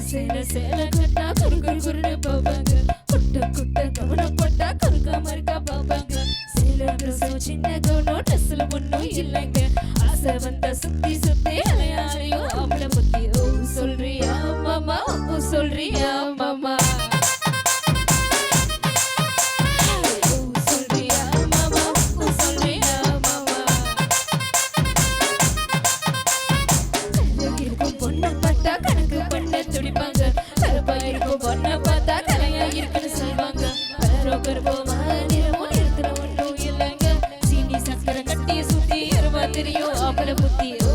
சேன சேன கட்டா இருக்கா பாப்பாங்க சேல ட்ரெஸ்ஸோ சின்ன கவனம் ட்ரெஸ்ல ஒன்றும் இல்லைங்க. ஆசை சுத்தி சுத்தி அலையாலையோ அவளை பத்தி ஓ சொல்றியா மாமா சொல்றியா மாமா. பொண்ணு பட்டா கணக்கு துடிப்பாங்க. கருப்பா இருக்கும் பொண்ணை பார்த்தா கலையா இருக்குன்னு சொல்வாங்க கலரோ கருப்போமா நிறமும் நிறுத்தின ஒன்றும் இல்லைங்க. சீனி சக்கரை கட்டி சுத்தி எருமா தெரியும். அவளை புத்தி ஓ